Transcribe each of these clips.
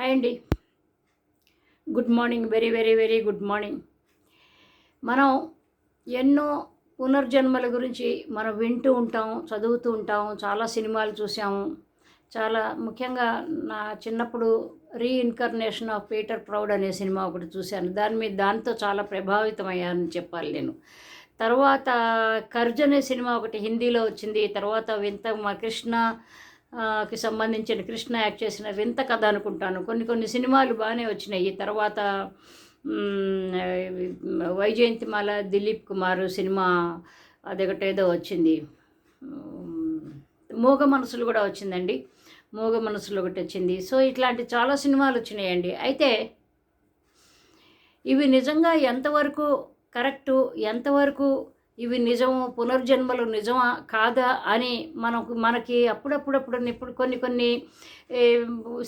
Hi అండి. Good morning very very very good morning. మనం ఎన్నో పునర్జన్మల గురించి మనం వింటూ ఉంటాం చదువుతూ ఉంటాం చాలా సినిమాలు చూసాము. చాలా ముఖ్యంగా నా చిన్నప్పుడు రీఇన్కర్నేషన్ ఆఫ్ పీటర్ ప్రౌడ్ అనే సినిమా ఒకటి చూశాను. దాని మీద దాంతో చాలా ప్రభావితమయ్యానని చెప్పాలి నేను. తర్వాత కర్జ్ అనే సినిమా ఒకటి హిందీలో వచ్చింది. తర్వాత వింత మా కృష్ణ కి సంబంధించిన కృష్ణ యాక్ట్ చేసిన వింత కథ అనుకుంటాను. కొన్ని కొన్ని సినిమాలు బాగానే వచ్చినాయి. తర్వాత వైజయంతిమాల దిలీప్ కుమార్ సినిమా అదొకటేదో ఏదో వచ్చింది. మూగ మనసులు కూడా వచ్చిందండి. మూగ మనసులు ఒకటి వచ్చింది. సో ఇట్లాంటి చాలా సినిమాలు వచ్చినాయండి. అయితే ఇవి నిజంగా ఎంతవరకు కరెక్టు ఎంతవరకు ఇవి నిజము పునర్జన్మలు నిజమా కాదా అని మనకు మనకి అప్పుడప్పుడప్పుడు ఇప్పుడు కొన్ని కొన్ని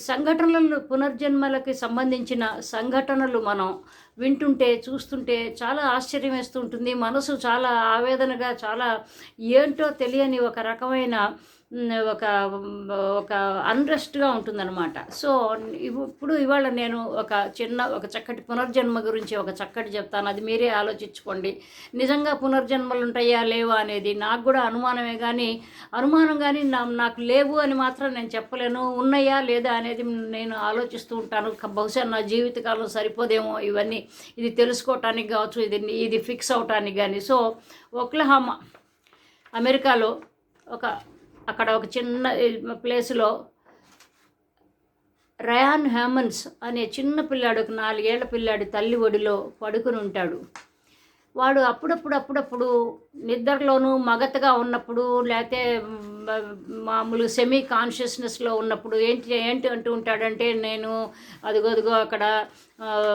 సంఘటనలు పునర్జన్మలకి సంబంధించిన సంఘటనలు మనం వింటుంటే చూస్తుంటే చాలా ఆశ్చర్యం వేస్తూ ఉంటుంది. మనసు చాలా ఆవేదనగా చాలా ఏంటో తెలియని ఒక రకమైన ఒక ఒక అన్రెస్ట్గా ఉంటుందన్నమాట. సో ఇప్పుడు ఇవాళ నేను ఒక చిన్న ఒక చక్కటి పునర్జన్మ గురించి ఒక చక్కటి చెప్తాను. అది మీరే ఆలోచించుకోండి. నిజంగా పునర్జన్మలు ఉంటాయా లేవా అనేది నాకు కూడా అనుమానమే కానీ అనుమానం కానీ నా నాకు లేవు అని మాత్రం నేను చెప్పలేను. ఉన్నాయా లేదా అనేది నేను ఆలోచిస్తూ ఉంటాను. బహుశా నా జీవితకాలం సరిపోదేమో ఇవన్నీ. ఇది తెలుసుకోవటానికి కావచ్చు ఇది ఇది ఫిక్స్ అవటానికి కానీ సో ఒక్లహామా అమెరికాలో ఒక అక్కడ ఒక చిన్న ప్లేస్లో రయాన్ హ్యామన్స్ అనే చిన్న పిల్లాడు ఒక నాలుగేళ్ళ పిల్లాడి తల్లి ఒడిలో పడుకుని ఉంటాడు. వాడు అప్పుడప్పుడు అప్పుడప్పుడు నిద్రలోనూ మగతగా ఉన్నప్పుడు లేకపోతే మామూలు సెమీ కాన్షియస్నెస్లో ఉన్నప్పుడు ఏంటి ఏంటి అంటూ ఉంటాడంటే నేను అదిగో అదిగో అక్కడ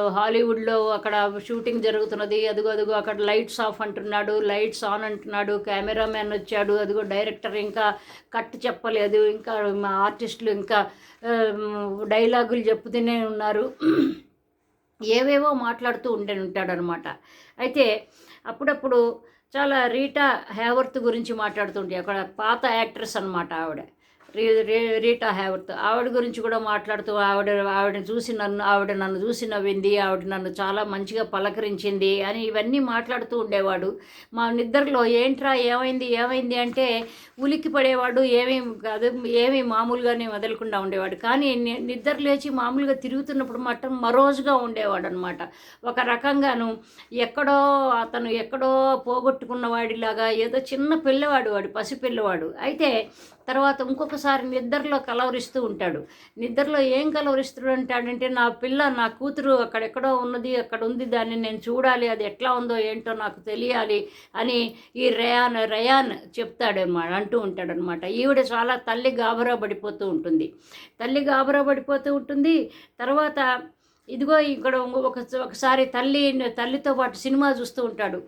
హాలీవుడ్లో అక్కడ షూటింగ్ జరుగుతున్నది అదిగో అదిగో అక్కడ లైట్స్ ఆఫ్ అంటున్నాడు లైట్స్ ఆన్ అంటున్నాడు కెమెరామ్యాన్ వచ్చాడు అదిగో డైరెక్టర్ ఇంకా కట్ చెప్పలేదు ఇంకా మా ఆర్టిస్టులు ఇంకా డైలాగులు చెప్పుతూనే ఉన్నారు. ఏవేవో మాట్లాడుతూ ఉండే ఉంటాడనమాట. అయితే అప్పుడప్పుడు చాలా రీటా హ్యావర్త్ గురించి మాట్లాడుతుంటే అక్కడ పాత యాక్ట్రెస్ అనమాట ఆవిడ. రీ రీ- రీటా హ్యావర్త్ ఆవిడ గురించి కూడా మాట్లాడుతూ ఆవిడ ఆవిడని చూసి నన్ను ఆవిడ నన్ను చూసి నవ్వింది ఆవిడ నన్ను చాలా మంచిగా పలకరించింది అని ఇవన్నీ మాట్లాడుతూ ఉండేవాడు. మా నిద్రలో ఏంట్రా ఏమైంది ఏమైంది అంటే ఉలిక్కి పడేవాడు ఏమీ కాదు ఏమీ మామూలుగానే వదలకుండా ఉండేవాడు. కానీ నిద్ర లేచి మామూలుగా తిరుగుతున్నప్పుడు మాత్రం మరోజుగా ఉండేవాడు అనమాట ఒక రకంగాను ఎక్కడో అతను ఎక్కడో పోగొట్టుకున్న వాడిలాగా ఏదో చిన్న పిల్లవాడు వాడు పసిపిల్లవాడు. అయితే తర్వాత ఒక్కొక్కసారి నిద్రలో కలవరిస్తూ ఉంటాడు. నిద్రలో ఏం కలవరిస్తూ ఉంటాడంటే నా పిల్ల నా కూతురు అక్కడెక్కడో ఉన్నది అక్కడ ఉంది దాన్ని నేను చూడాలి అది ఎట్లా ఉందో ఏంటో నాకు తెలియాలి అని ఈ రయాన్ రయాన్ చెప్తాడన్నమాట అంటూ ఉంటాడనమాట. ఈవిడ చాలా తల్లి గాబరా పడిపోతూ ఉంటుంది. తల్లి గాబరా పడిపోతూ ఉంటుంది. తర్వాత ఇదిగో ఇక్కడ ఒక ఒకసారి తల్లి తల్లితో పాటు సినిమా చూస్తూ ఉంటాడు.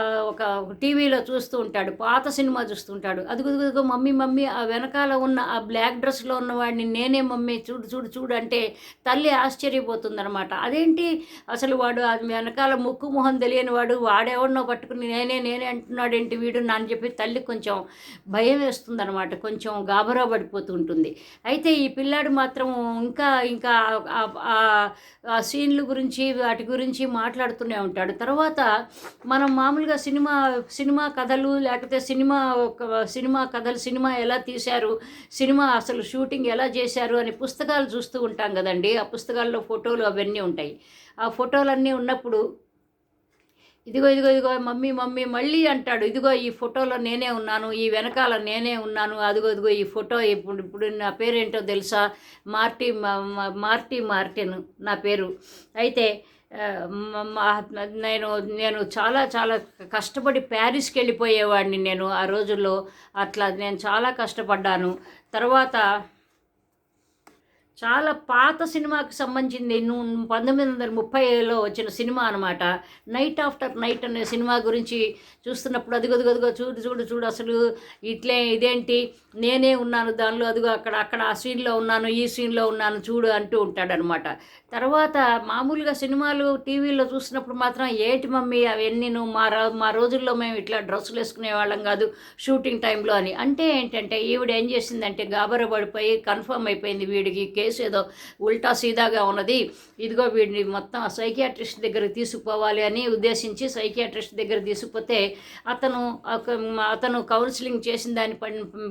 ఒక టీవీలో చూస్తూ ఉంటాడు పాత సినిమా చూస్తూ ఉంటాడు. మమ్మీ మమ్మీ ఆ వెనకాల ఉన్న ఆ బ్లాక్ డ్రెస్లో ఉన్నవాడిని నేనే మమ్మీ చూడు చూడు చూడు అంటే తల్లి ఆశ్చర్యపోతుందనమాట అదేంటి? అసలు వాడు ఆ వెనకాల ముక్కు మొహం తెలియని వాడు వాడెవడనో పట్టుకుని నేనే నేనే అంటున్నాడు ఏంటి వీడు? నా అని చెప్పి తల్లి కొంచెం భయం వేస్తుందనమాట కొంచెం గాబరా పడిపోతూ ఉంటుంది. అయితే ఈ పిల్లాడు మాత్రం ఇంకా ఇంకా ఆ- సీన్ల గురించి వాటి గురించి మాట్లాడుతూనే ఉంటాడు. తర్వాత మనం మామూలుగా సినిమా సినిమా కథలు లేకపోతే సినిమా ఒక- సినిమా కథలు సినిమా ఎలా తీశారు సినిమా అసలు షూటింగ్ ఎలా చేశారు అని పుస్తకాలు చూస్తూ ఉంటాం కదండి. ఆ పుస్తకాల్లో ఫోటోలు అవన్నీ ఉంటాయి. ఆ ఫోటోలన్నీ ఉన్నప్పుడు ఇదిగో ఇదిగో ఇదిగో మమ్మీ మమ్మీ మళ్ళీ అంటాడు ఇదిగో ఈ ఫోటోలో నేనే ఉన్నాను ఈ వెనకాల నేనే ఉన్నాను అదిగో ఇదిగో ఈ ఫోటో ఇప్పుడు ఇప్పుడు నా పేరేంటో తెలుసా? మార్టీ మార్టీ మార్టిన్ నా పేరు. అయితే నేను నేను చాలా చాలా కష్టపడి ప్యారిస్కి వెళ్ళిపోయేవాడిని నేను ఆ రోజుల్లో. అట్లా నేను చాలా కష్టపడ్డాను. తర్వాత చాలా పాత సినిమాకి సంబంధించింది. పంతొమ్మిది వందల ముప్పైలో వచ్చిన సినిమా అనమాట నైట్ ఆఫ్టర్ నైట్ అనే సినిమా గురించి చూస్తున్నప్పుడు అదిగో అదిగో చూడు చూడు చూడు అసలు ఇట్లే ఇదేంటి? నేనే ఉన్నాను దానిలో అదిగో అక్కడ అక్కడ ఆ సీన్లో ఉన్నాను ఈ సీన్లో ఉన్నాను చూడు అంటూ ఉంటాడనమాట తర్వాత మామూలుగా సినిమాలు టీవీలో చూసినప్పుడు మాత్రం ఏంటి మమ్మీ అవన్నీ మా రా మా రోజుల్లో మేము ఇట్లా డ్రెస్సులు వేసుకునే వాళ్ళం కాదు షూటింగ్ టైంలో అని. అంటే ఏంటంటే ఈవిడ ఏం చేసిందంటే గాబర పడిపోయి కన్ఫర్మ్ అయిపోయింది వీడికి కేసు ఫేస్ ఏదో ఉల్టా సీదాగా ఉన్నది. ఇదిగో వీడిని మొత్తం సైకియాట్రిస్ట్ దగ్గర తీసుకుపోవాలి అని ఉద్దేశించి సైకియాట్రిస్ట్ దగ్గర తీసుకుపోతే అతను ఒక- అతను కౌన్సిలింగ్ చేసిన దాన్ని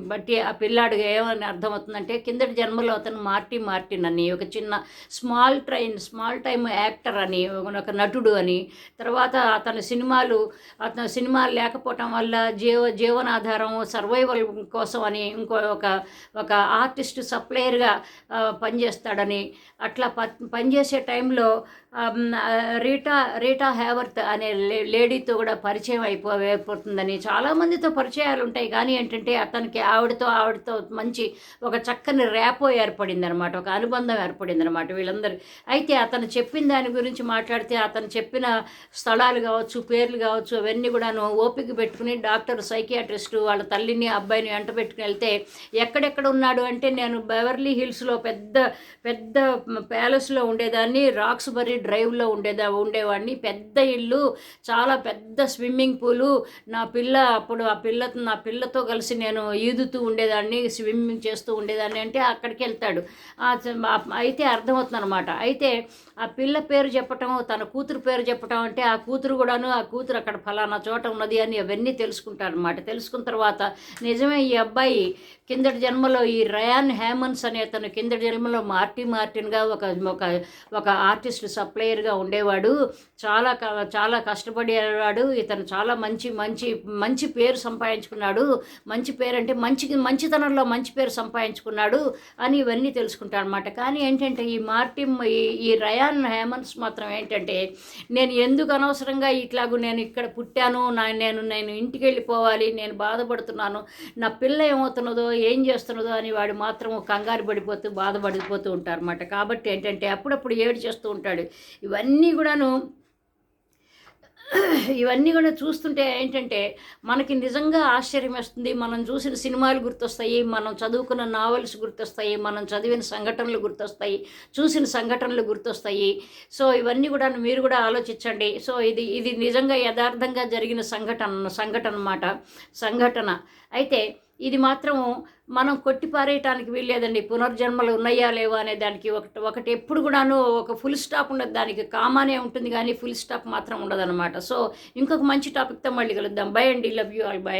బట్టి ఆ పిల్లాడు ఏమని అర్థమవుతుందంటే కిందటి జన్మలో అతను మార్టీ మార్టిన్ అని ఒక చిన్న small train small time actor అని ఒక నటుడు అని. తర్వాత అతని సినిమాలు అతను సినిమాలు లేకపోవటం వల్ల జీవ జీవనాధారం సర్వైవల్ కోసం అని ఇంకో ఒక ఒక ఆర్టిస్ట్ సప్లయర్గా పని పనిచేస్తాడని. అట్లా ప పనిచేసే టైంలో రీటా రీటా హ్యావర్త్ అనే లే- లేడీతో కూడా పరిచయం అయిపో అయిపోతుందని. చాలామందితో పరిచయాలు ఉంటాయి కానీ ఏంటంటే అతనికి ఆవిడతో ఆవిడతో మంచి ఒక చక్కని ర్యాపో ఏర్పడింది అనమాట ఒక అనుబంధం ఏర్పడింది అనమాట వీళ్ళందరూ. అయితే అతను చెప్పిన దాని గురించి మాట్లాడితే అతను చెప్పిన స్థలాలు కావచ్చు పేర్లు కావచ్చు అవన్నీ కూడాను ఓపిక పెట్టుకుని డాక్టర్ సైకియాట్రిస్ట్ వాళ్ళ తల్లిని అబ్బాయిని వెంట పెట్టుకుని వెళ్తే ఎక్కడెక్కడ ఉన్నాడు అంటే నేను బెవర్లీ హిల్స్లో పెద్ద పెద్ద పెద్ద ప్యాలెస్లో ఉండేదాన్ని రాక్స్బరీ డ్రైవ్లో ఉండేదా ఉండేవాడిని. పెద్ద ఇల్లు చాలా పెద్ద స్విమ్మింగ్ పూలు. నా పిల్ల అప్పుడు ఆ పిల్ల నా పిల్లతో కలిసి నేను ఈదుతూ ఉండేదాన్ని స్విమ్మింగ్ చేస్తూ ఉండేదాన్ని అంటే అక్కడికి వెళ్తాడు. అయితే అర్థమవుతుంది అనమాట అయితే ఆ పిల్ల పేరు చెప్పటం తన కూతురు పేరు చెప్పటం అంటే ఆ కూతురు కూడాను ఆ కూతురు అక్కడ ఫలానా చోట ఉన్నది అని అవన్నీ తెలుసుకుంటారు అనమాట తెలుసుకున్న తర్వాత నిజమే ఈ అబ్బాయి కిందటి జన్మలో ఈ రయాన్ హ్యామన్స్ అనే అతను కిందటి జన్మలో మార్టీ మార్టిన్గా ఒక ఒక ఒక ఆర్టిస్ట్ సప్లయర్గా ఉండేవాడు. చాలా క- చాలా కష్టపడేవాడు. ఇతను చాలా మంచి మంచి మంచి పేరు సంపాదించుకున్నాడు. మంచి పేరు అంటే మంచి మంచితనంలో మంచి పేరు సంపాదించుకున్నాడు అని ఇవన్నీ తెలుసుకుంటాను అనమాట కానీ ఏంటంటే ఈ మార్టిన్ ఈ ఈ రయాన్ హ్యామన్స్ మాత్రం ఏంటంటే నేను ఎందుకు అనవసరంగా ఇట్లాగూ నేను ఇక్కడ పుట్టాను నా నేను నేను ఇంటికి వెళ్ళిపోవాలి నేను బాధపడుతున్నాను నా పిల్ల ఏమవుతున్నదో ఏం చేస్తున్నదో అని వాడు మాత్రం కంగారు పడిపోతూ బాధపడిపోతూ ఉంటారు అన్నమాట కాబట్టి ఏంటంటే అప్పుడప్పుడు ఏడు చేస్తూ ఉంటాడు. ఇవన్నీ కూడాను ఇవన్నీ కూడా చూస్తుంటే ఏంటంటే మనకి నిజంగా ఆశ్చర్యం వేస్తుంది. మనం చూసిన సినిమాలు గుర్తొస్తాయి మనం చదువుకున్న నావెల్స్ గుర్తొస్తాయి మనం చదివిన సంఘటనలు గుర్తొస్తాయి చూసిన సంఘటనలు గుర్తొస్తాయి. సో ఇవన్నీ కూడా మీరు కూడా ఆలోచించండి. సో ఇది ఇది నిజంగా యథార్థంగా జరిగిన సంఘటన సంఘటన అన్నమాట. సంఘటన. అయితే ఇది మాత్రం మనం కొట్టిపారేయటానికి వీల్లేదండి. పునర్జన్మలు ఉన్నాయా లేవా అనే దానికి ఒకటి ఒకటి ఎప్పుడు కూడాను ఒక ఫుల్ స్టాప్ ఉండదు దానికి కామానే ఉంటుంది కానీ ఫుల్ స్టాప్ మాత్రం ఉండదన్నమాట. సో ఇంకొక మంచి టాపిక్తో మళ్ళీ కలుద్దాం. బై అండి. Love you all by